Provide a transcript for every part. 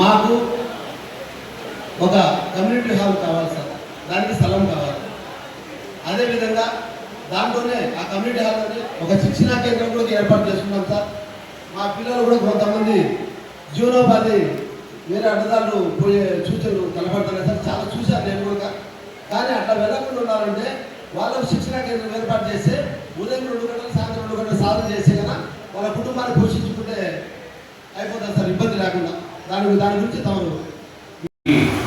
మాకు ఒక community hall కావాలి సార్. దానికి స్థలం కావాలి. అదేవిధంగా దాంట్లోనే ఆ కమ్యూనిటీ హాల్లోనే ఒక శిక్షణా కేంద్రం కూడా ఏర్పాటు చేసుకున్నాం సార్. మా పిల్లలు కూడా కొంతమంది జీవనోపాధి వేరే అడ్డదారులు పోయే సూచనలు కనపడుతున్నాయి సార్. చాలా చూశాను నేను కూడా. కానీ అట్లా వెళ్ళకుండా ఉండాలంటే వాళ్ళకు శిక్షణా కేంద్రం ఏర్పాటు చేస్తే ఉదయం రెండు గంటలు సాయంత్రం రెండు గంటలు సాధన చేస్తే కదా వాళ్ళ కుటుంబాన్ని పోషించుకుంటే అయిపోతుంది సార్. ఇబ్బంది లేకుండా. దాని దాని గురించి తమరు.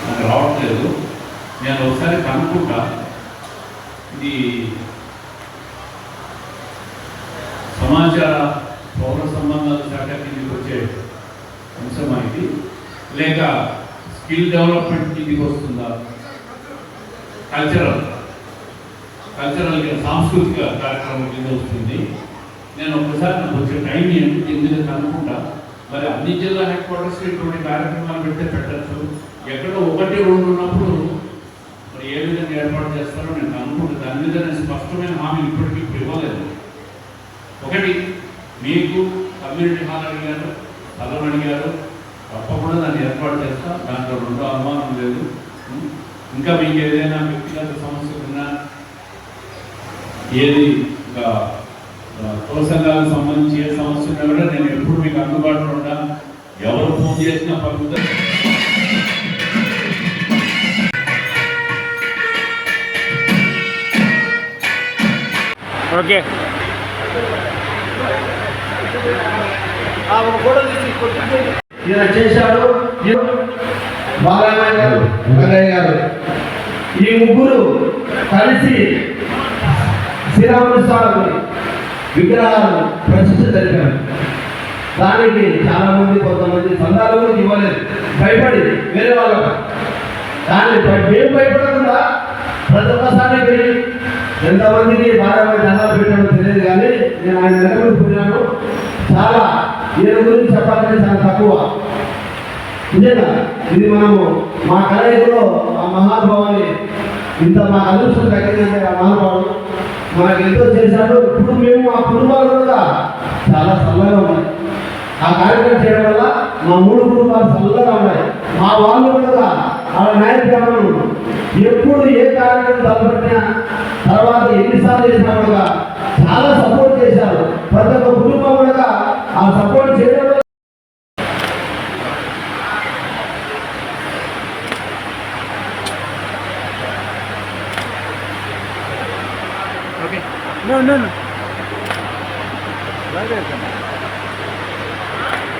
నాకు రావట్లేదు నేను ఒకసారి కనుక్కుంటా. ఇది సమాచార పౌర సంబంధాల శాఖ కిందకి వచ్చే అంశమా ఇది. లేక స్కిల్ డెవలప్మెంట్ కిందికి వస్తుందా? కల్చరల్. కల్చరల్ సాంస్కృతిక కార్యక్రమం కింద వస్తుంది. నేను ఒకసారి నాకు వచ్చే టైం ఏంటి? ఎందుకు కనుక్కుంటా. అన్ని జిల్లా హెడ్ క్వార్టర్స్కి ఇటువంటి కార్యక్రమాలు పెడితే పెట్టచ్చు. ఎక్కడ ఒకటి రెండు ఉన్నప్పుడు మరి ఏ విధంగా ఏర్పాటు చేస్తారో నేను అనుకుంటే దాని మీద నేను స్పష్టమైన హామీ ఇప్పటికీ ఇప్పుడు ఇవ్వలేదు. ఒకటి మీకు కమ్యూనిటీ హాల్ అడిగారు స్థలం అడిగారు. తప్పకుండా దాన్ని ఏర్పాటు చేస్తా. దాంట్లో రెండో అనుమానం లేదు. ఇంకా మీకు ఏదైనా వ్యక్తిగత సమస్య ఉన్నా ఏది ఇంకా ఆ, సంబంధించి ఏ సమస్య ఉన్నా కూడా నేను ఎప్పుడు మీకు అందుబాటులో చేసినా పంపుతాను ఓకే. ఈయన చేశాడు. ఈయన బాలయ్య గారు రంగయ్య గారు. ఈ ముగ్గురు కలిసి శ్రీరాముడు స్వామి విగ్రహాలను ప్రతిష్ఠ జరిపారు. దానికి చాలా మంది కొంతమంది సందాలు కూడా ఇవ్వలేదు. భయపడి వేరే వాళ్ళకు దాన్ని మేము భయపడకుండా ప్రతి ఒక్కసారి వెళ్ళి ఎంతమందికి బాగా దండాలు పెట్టాడో తెలియదు కానీ నేను ఆయన వెనకబడి పోయినాను చాలా దీని గురించి చెప్పాలంటే చాలా తక్కువ. నిజంగా ఇది మనము మా కలయికలో ఆ మహానుభావాన్ని ఇంత మా అదృష్టం తగ్గిందంటే ఆ మహానుభావుడు మనకు ఎంతో చేశాడు. ఇప్పుడు మేము మా కుటుంబాలు కూడా చాలా చల్లగా ఉన్నాం. ఆ కార్యక్రమం చేయడం వల్ల మా మూడు కుటుంబాలు చల్లగా ఉన్నాయి మా వాళ్ళు కూడా వాళ్ళ నాయకులు ఎప్పుడు ఏ కార్యక్రమం తలపెట్టినా తర్వాత ఎన్నిసార్లు చేసినా కూడా చాలా సపోర్ట్ చేశారు ప్రతి ఒక్క కుటుంబం కూడా ఆ సపోర్ట్ చేయడం No, no, no. Right there.